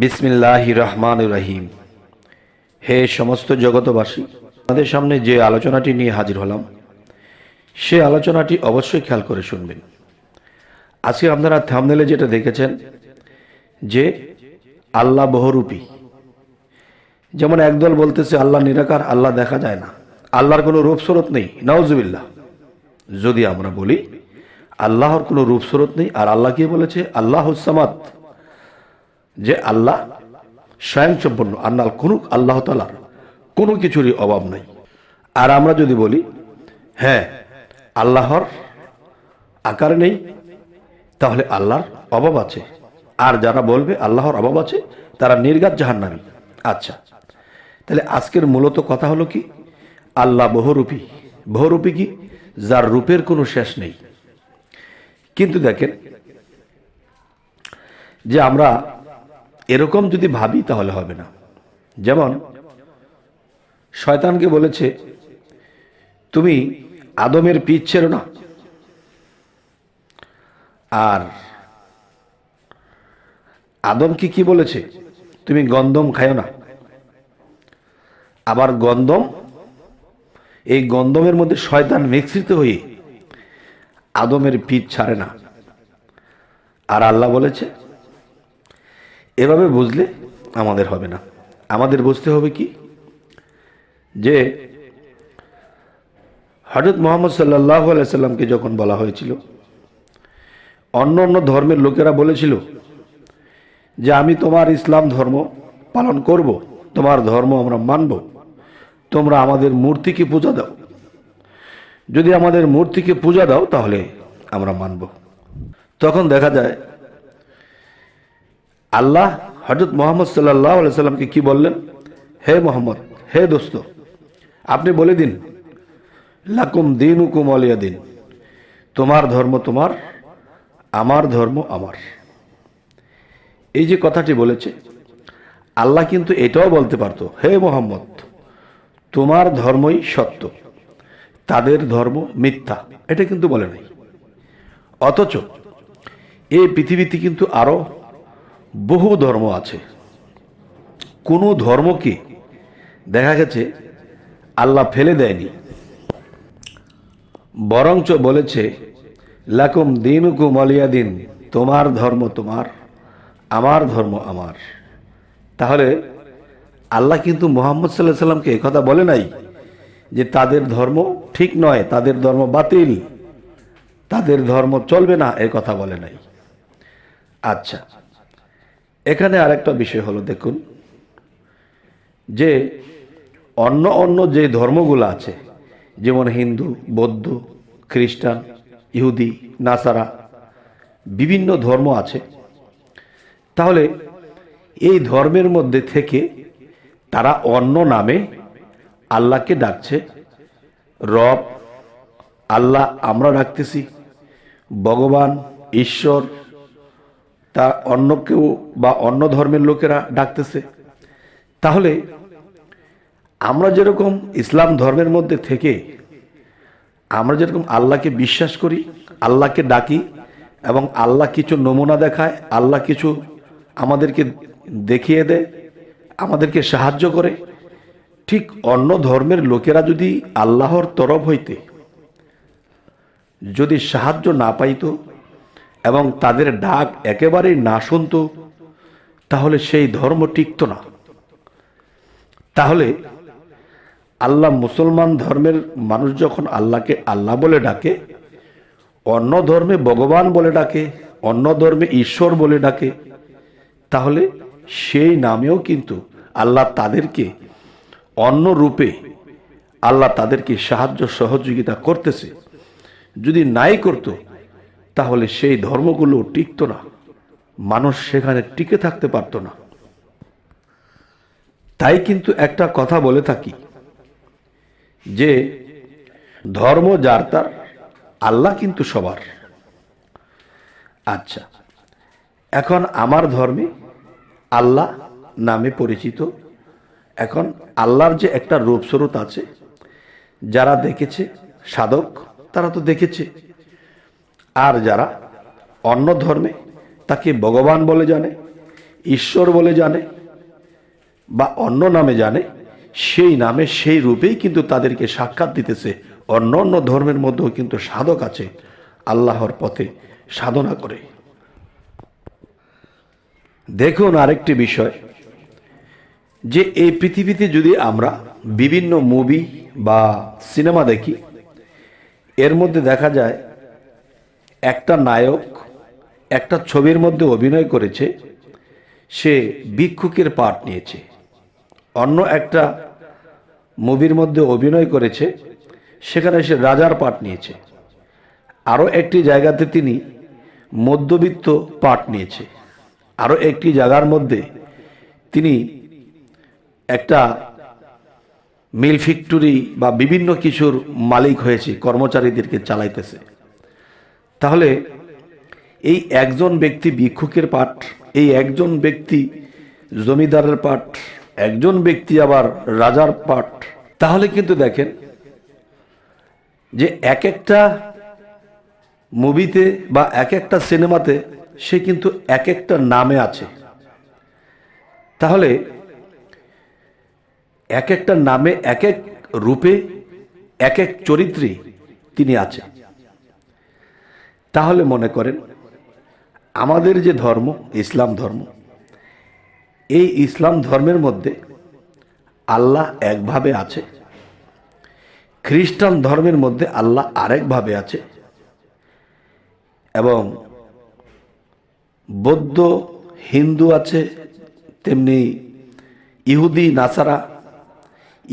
বিসমিল্লাহ রহমান রহিম। হে সমস্ত জগতবাসী আমাদের সামনে যে আলোচনাটি নিয়ে হাজির হলাম, সে আলোচনাটি অবশ্যই খেয়াল করে শুনবেন। আজকে আপনারা থামনেলে যেটা দেখেছেন, যে আল্লাহ বহুরূপী। যেমন একদল বলতেছে, আল্লাহ নিরাকার, আল্লাহ দেখা যায় না। আল্লাহর কোনো রূপ স্বরূপ নেই। নওজুবিল্লাহ যদি আমরা বলি, আল্লাহর কোনো রূপ স্বরূপ নেই। আর আল্লাহ কি বলেছে? আল্লাহ হুসামাত যে আল্লাহ স্বয়ংসম্পন্ন আল্লাহ কোনো আল্লাহ তালার কোনো কিছুরই অভাব নাই। আর আমরা যদি বলি হ্যাঁ আল্লাহর আকার নেই, তাহলে আল্লাহর অভাব আছে। আর যারা বলবে আল্লাহর অভাব আছে, তারা নির্গাত জাহান্নামী। আচ্ছা তাহলে আজকের মূলত কথা হলো কি? আল্লাহ বহুরূপী। বহুরূপী কি? যার রূপের কোনো শেষ নেই। কিন্তু দেখেন যে আমরা এরকম যদি ভাবি তাহলে হবে না। যেমন, শয়তানকে বলেছে, তুমি আদমের পিঠ ছেড়ো না। আর আদমকে কি কি বলেছে? তুমি গন্দম খায়ো না। আবার গন্দম এই গন্দমের মধ্যে শয়তান মিশ্রিত হয়ে আদমের পিঠ ছাড়ে না। আর আল্লাহ বলেছে এভাবে বুঝলে আমাদের হবে না। আমাদের বুঝতে হবে কি? যে হজরত মোহাম্মদ সাল্লাহ আলাইসাল্লামকে যখন বলা হয়েছিল, অন্য অন্য ধর্মের লোকেরা বলেছিল যে, আমি তোমার ইসলাম ধর্ম পালন করব, তোমার ধর্ম আমরা মানব। তোমরা আমাদের মূর্তিকে পূজা দাও। যদি আমাদের মূর্তিকে পূজা দাও, তাহলে আমরা মানব। তখন দেখা যায় আল্লাহ হজরত মোহাম্মদ সাল্লাহ সাল্লামকে কি বললেন? হে মোহাম্মদ, হে দোস্ত, আপনি বলে দিন, লাকুম দিন হুকুম আলিয়া দিন, তোমার ধর্ম তোমার, আমার ধর্ম আমার। এই যে কথাটি বলেছে, আল্লাহ কিন্তু এটাও বলতে পারতো, হে মোহাম্মদ, তোমার ধর্মই সত্য, তাদের ধর্ম মিথ্যা, এটা কিন্তু বলে নাই। অথচ এই পৃথিবীতে কিন্তু আরও বহু ধর্ম আছে। কোনো ধর্মকে দেখা গেছে, আল্লাহ ফেলে দেয়নি। বরঞ্চ বলেছে, লাকুম দিন হুকুম অলিয়া দিন তোমার ধর্ম তোমার, আমার ধর্ম আমার। তাহলে আল্লাহ কিন্তু মোহাম্মদ সাল্লাহ সাল্লামকে কথা বলে নাই যে তাদের ধর্ম ঠিক নয়, তাদের ধর্ম বাতিল, তাদের ধর্ম চলবে না এ কথা বলে নাই। আচ্ছা। এখানে আরেকটা বিষয় হলো, দেখুন, যে অন্য অন্য যে ধর্মগুলো আছে, যেমন হিন্দু, বৌদ্ধ, খ্রিস্টান, ইহুদি, নাসারা, বিভিন্ন ধর্ম আছে, তাহলে এই ধর্মের মধ্যে থেকে তারা অন্য নামে আল্লাহকে ডাকছে, রব, আল্লাহ আমরা ডাকতেছি, ভগবান, ঈশ্বর তা অন্য কেউ বা অন্য ধর্মের লোকেরা ডাকতেছে। তাহলে আমরা যেরকম ইসলাম ধর্মের মধ্যে থেকে আমরা যেরকম আল্লাহকে বিশ্বাস করি, আল্লাহকে ডাকি এবং আল্লাহ কিছু নমুনা দেখায়, আল্লাহ কিছু আমাদেরকে দেখিয়ে দেয়, আমাদেরকে সাহায্য করে, ঠিক অন্য ধর্মের লোকেরা যদি আল্লাহর তরফ হইতে যদি সাহায্য না পাইতো এবং তাদের ডাক একেবারেই না শুনত, তাহলে সেই ধর্ম টিকত না। তাহলে আল্লাহ মুসলমান ধর্মের মানুষ যখন আল্লাহকে আল্লাহ বলে ডাকে, অন্য ধর্মে ভগবান বলে ডাকে, অন্য ধর্মে ঈশ্বর বলে ডাকে, তাহলে সেই নামেও কিন্তু আল্লাহ তাদেরকে অন্য রূপে আল্লাহ তাদেরকে সাহায্য সহযোগিতা করতেছে। যদি নাই করত তাহলে সেই ধর্মগুলো টিকত না। মানুষ সেখানে টিকে থাকতে পারত না। তাই কিন্তু একটা কথা বলে থাকি, যে ধর্ম যার তার, আল্লাহ কিন্তু সবার। আচ্ছা এখন আমার ধর্মে আল্লাহ নামে পরিচিত। এখন আল্লাহর যে একটা রূপস্বরূপ আছে, যারা দেখেছে, সাধক, তারা তো দেখেছে। আর যারা অন্য ধর্মে তাকে ভগবান বলে জানে, ঈশ্বর বলে জানে, বা অন্য নামে জানে, সেই নামে সেই রূপেই কিন্তু তাদেরকে সাক্ষাৎ দিতেছে। অন্য অন্য ধর্মের মধ্যেও কিন্তু সাধক আছে, আল্লাহর পথে সাধনা করে। দেখুন আরেকটি বিষয়, যে এই পৃথিবীতে যদি আমরা বিভিন্ন মুভি বা সিনেমা দেখি, এর মধ্যে দেখা যায় একটা নায়ক একটা ছবির মধ্যে অভিনয় করেছে, সে ভিক্ষুকের পাঠ নিয়েছে। অন্য একটা মুভির মধ্যে অভিনয় করেছে, সেখানে সে রাজার পাঠ নিয়েছে। আরও একটি জায়গাতে তিনি মধ্যবিত্ত পাঠ নিয়েছে। আরও একটি জায়গার মধ্যে তিনি একটা মিল ফ্যাক্টরি বা বিভিন্ন কিছুর মালিক হয়েছে, কর্মচারীদেরকে চালাইতেছে। তাহলে এই একজন ব্যক্তি ভিক্ষুকের পাঠ, এই একজন ব্যক্তি জমিদারের পাঠ, একজন ব্যক্তি আবার রাজার পাঠ, তাহলে কিন্তু দেখেন যে এক একটা মুভিতে বা এক একটা সিনেমাতে সে কিন্তু এক একটা নামে আছে। তাহলে এক একটা নামে এক এক রূপে, এক এক চরিত্রে তিনি আছে তাহলে মনে করেন, আমাদের যে ধর্ম, ইসলাম ধর্ম, এই ইসলাম ধর্মের মধ্যে আল্লাহ একভাবে আছে, খ্রিস্টান ধর্মের মধ্যে আল্লাহ আরেকভাবে আছে, এবং বৌদ্ধ, হিন্দু আছে, তেমনি ইহুদি, নাসারা,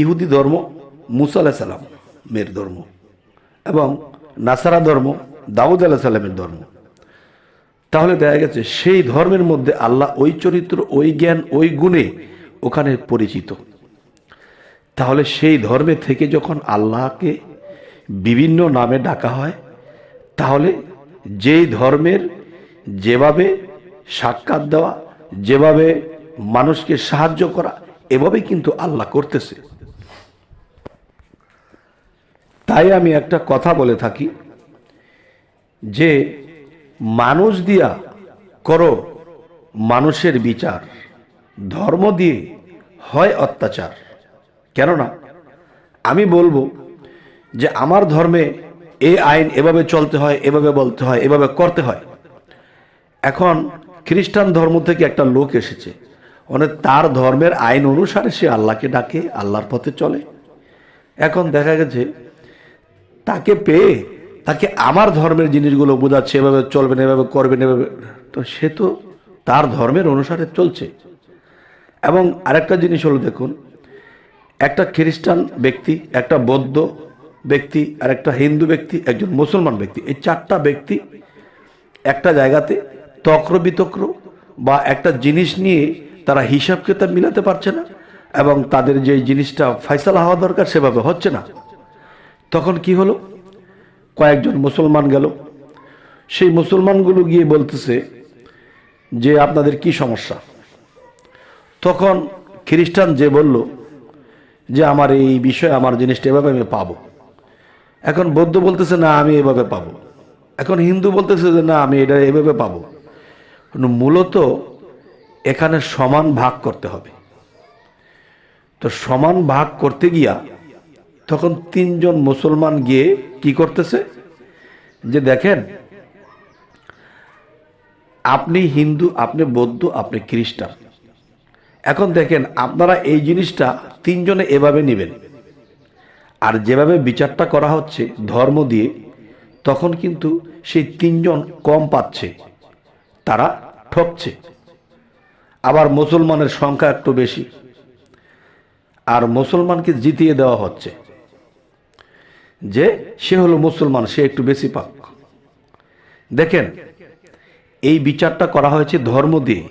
ইহুদি ধর্ম মুসা আলাহ সালামের ধর্ম, এবং নাসারা ধর্ম দাউদ আলাহ সাল্লামের ধর্ম। তাহলে দেখা গেছে সেই ধর্মের মধ্যে আল্লাহ ওই চরিত্র, ওই জ্ঞান, ওই গুণে ওখানে পরিচিত। তাহলে সেই ধর্মে থেকে যখন আল্লাহকে বিভিন্ন নামে ডাকা হয়, তাহলে যেই ধর্মের যেভাবে সাক্ষাৎ দেওয়া, যেভাবে মানুষকে সাহায্য করা, এভাবে কিন্তু আল্লাহ করতেছে। তাই আমি একটা কথা বলে থাকি। যে মানুষ দিয়া করো মানুষের বিচার, ধর্ম দিয়ে হয় অত্যাচার। কেননা, আমি বলব যে আমার ধর্মে এই আইন এভাবে চলতে হয়, এভাবে বলতে হয়, এভাবে করতে হয়। এখন খ্রিস্টান ধর্ম থেকে একটা লোক এসেছে। মানে তার ধর্মের আইন অনুসারে সে আল্লাহকে ডাকে, আল্লাহর পথে চলে। এখন দেখা গেছে, তাকে পেয়ে তাকে আমার ধর্মের জিনিসগুলো বোঝাচ্ছে, এভাবে চলবেন এভাবে করবেন এভাবে। তো সে তো তার ধর্মের অনুসারে চলছে। এবং আরেকটা জিনিস হলো দেখুন, একটা খ্রিস্টান ব্যক্তি, একটা বৌদ্ধ ব্যক্তি, আর একটা হিন্দু ব্যক্তি, একজন মুসলমান ব্যক্তি, এই চারটা ব্যক্তি একটা জায়গাতে তক্র বিতক্র বা একটা জিনিস নিয়ে তারা হিসাব কিতাব মিলাতে পারছে না এবং তাদের যে জিনিসটা ফয়সালা হওয়া দরকার সেভাবে হচ্ছে না। তখন কি হলো? কয়েকজন মুসলমান গেল। সেই মুসলমানগুলো গিয়ে বলতেছে যে, আপনাদের কি সমস্যা? তখন খ্রিস্টান যে বলল যে, আমার এই বিষয়ে, আমার জিনিসটা এভাবে আমি পাবো। এখন বৌদ্ধ বলতেছে, না, আমি এভাবে পাবো। এখন হিন্দু বলতেছে যে, না, আমি এটা এভাবে পাবো। মূলত এখানে সমান ভাগ করতে হবে। তো সমান ভাগ করতে গিয়া তখন তিনজন মুসলমান গিয়ে কি করতেছে? যে দেখেন, আপনি হিন্দু, আপনি বৌদ্ধ, আপনি খ্রিস্টান। এখন দেখেন, আপনারা এই জিনিসটা তিনজনে এভাবে নেবেন। আর যেভাবে বিচারটা করা হচ্ছে, ধর্ম দিয়ে, তখন কিন্তু সেই তিনজন কম পাচ্ছে, তারা ঠকছে। আবার মুসলমানের সংখ্যা একটু বেশি। আর মুসলমানকে জিতিয়ে দেওয়া হচ্ছে। যে সে হলো মুসলমান, সে একটু বেশি পাক। দেখেন, এই বিচারটা করা হয়েছে ধর্ম দিয়ে,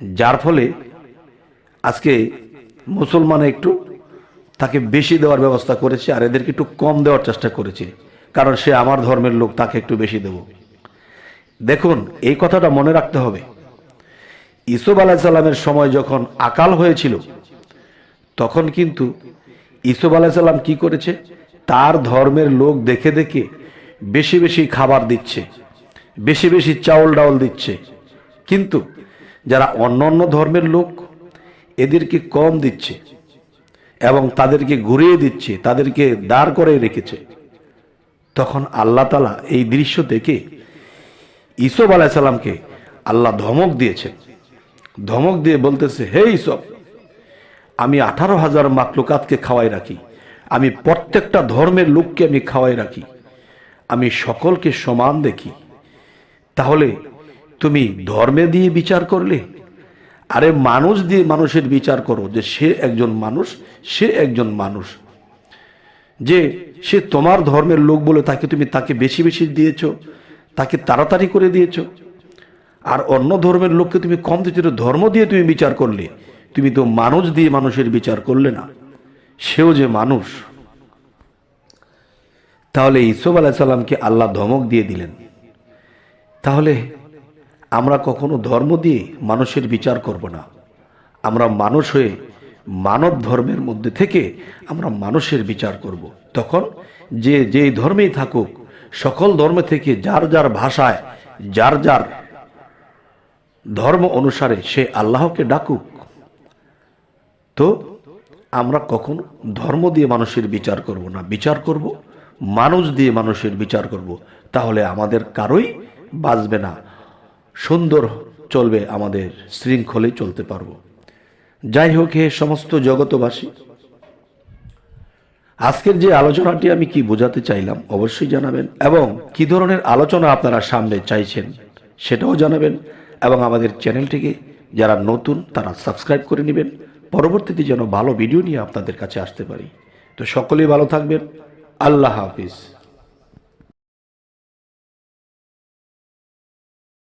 যার ফলে আজকে মুসলমান একটু তাকে বেশি দেওয়ার ব্যবস্থা করেছে আর এদেরকে একটু কম দেওয়ার চেষ্টা করেছে, কারণ সে আমার ধর্মের লোক, তাকে একটু বেশি দেব। দেখুন, এই কথাটা মনে রাখতে হবে। ইসুফ আলাহিসাল্লামের সময় যখন আকাল হয়েছিল, তখন কিন্তু ইসুফ আলাহিসাল্লাম কি করেছে? তার ধর্মের লোক দেখে দেখে বেশি বেশি খাবার দিচ্ছে, বেশি বেশি চাউল ডাউল দিচ্ছে। কিন্তু যারা অন্য অন্য ধর্মের লোক, এদেরকে কম দিচ্ছে এবং তাদেরকে ঘুরিয়ে দিচ্ছে, তাদেরকে দাঁড় করে রেখেছে। তখন আল্লাহ তালা এই দৃশ্য দেখে ইসব আলাইসাল্লামকে আল্লাহ ধমক দিয়েছে ধমক দিয়ে বলতেছে, হে ইসব আমি আঠারো হাজার মাকলুকাতকে খাওয়াই রাখি। আমি প্রত্যেকটা ধর্মের লোককে আমি খাওয়াই রাখি। আমি সকলকে সমান দেখি। তাহলে তুমি ধর্মে দিয়ে বিচার করলে? আরে মানুষ দিয়ে মানুষের বিচার করো যে সে একজন মানুষ, সে একজন মানুষ। যে সে তোমার ধর্মের লোক বলে তাকে তুমি তাকে বেশি বেশি দিয়েছ, তাকে তাড়াতাড়ি করে দিয়েছ। আর অন্য ধর্মের লোককে তুমি কম দিচ্ছ ধর্ম দিয়ে তুমি বিচার করলে। তুমি তো মানুষ দিয়ে মানুষের বিচার করলে না। সেও যে মানুষ। তাহলে ইসব আলাহিসাল্লামকে আল্লাহ ধমক দিয়ে দিলেন। তাহলে আমরা কখনো ধর্ম দিয়ে মানুষের বিচার করব না। আমরা মানুষ হয়ে মানব ধর্মের মধ্যে থেকে আমরা মানুষের বিচার করব। তখন যে যেই ধর্মেই থাকুক, সকল ধর্ম থেকে যার যার ভাষায়, যার যার ধর্ম অনুসারে সে আল্লাহকে ডাকুক। তো আমরা কখনো ধর্ম দিয়ে মানুষের বিচার করব না বিচার করব? মানুষ দিয়ে মানুষের বিচার করব। তাহলে আমাদের কারোই বাঁচবে না। সুন্দর চলবে আমাদের শৃঙ্খলে চলতে পারব। যাই হোক, হে সমস্ত জগতবাসী, আজকের যে আলোচনাটি আমি কি বোঝাতে চাইলাম অবশ্যই জানাবেন এবং কি ধরনের আলোচনা আপনারা সামনে চাইছেন সেটাও জানাবেন এবং আমাদের চ্যানেলটিকে যারা নতুন তারা সাবস্ক্রাইব করে নেবেন। পরবর্তীতে যেন ভালো ভিডিও নিয়ে আপনাদের কাছে আসতে পারি। তো সকলেই ভালো থাকবেন। আল্লাহ হাফিজ।